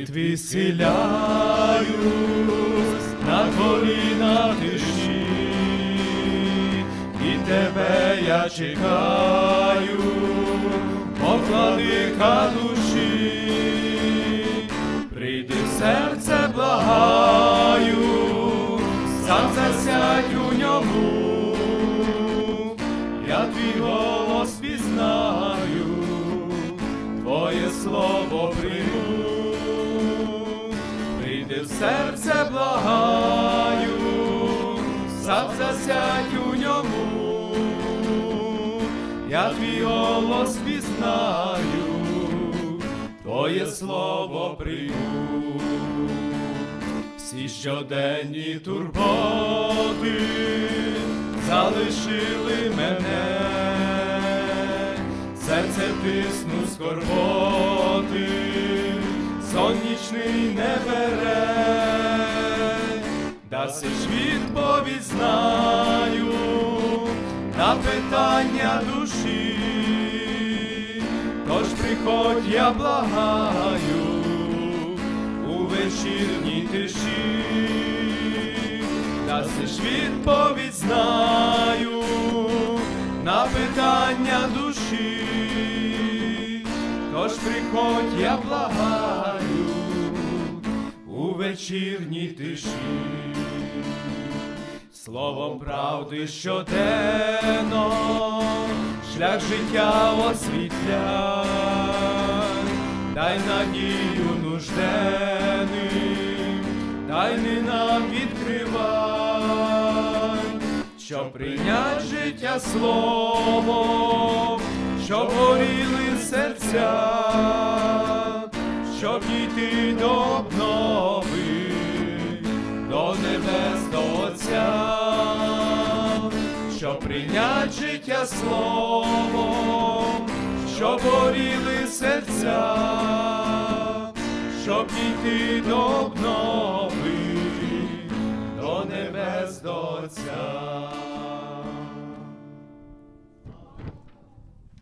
молитві сіляюсь, на коліна тиші, і тебе я чекаю, покладика душі, прийди в серце, благаю, сам засядь у ньому, я твій голос пізнаю, Твоє слово в серце, благаю, сам засядь у ньому, я твій голос пізнаю, Твоє слово прийму, всі щоденні турботи залишили мене. Серце тисну скорботи, сон нічний не бере, дасиш відповідь знаю на питання душі, тож приходь, я благаю у вечірній тиші, дасиш відповідь знаю на питання душі, тож приходь, я благаю вечірній тиші, словом правди щоденно, шлях життя освітляй, дай надію нужденним, тайни нам відкривай. Щоб прийнять життя словом, щоб горіли серця, щоб дійти до обнови, до небес до Отця, щоб прийнять життя словом, щоб горіли серця, щоб дійти до обнови до небес до Отця.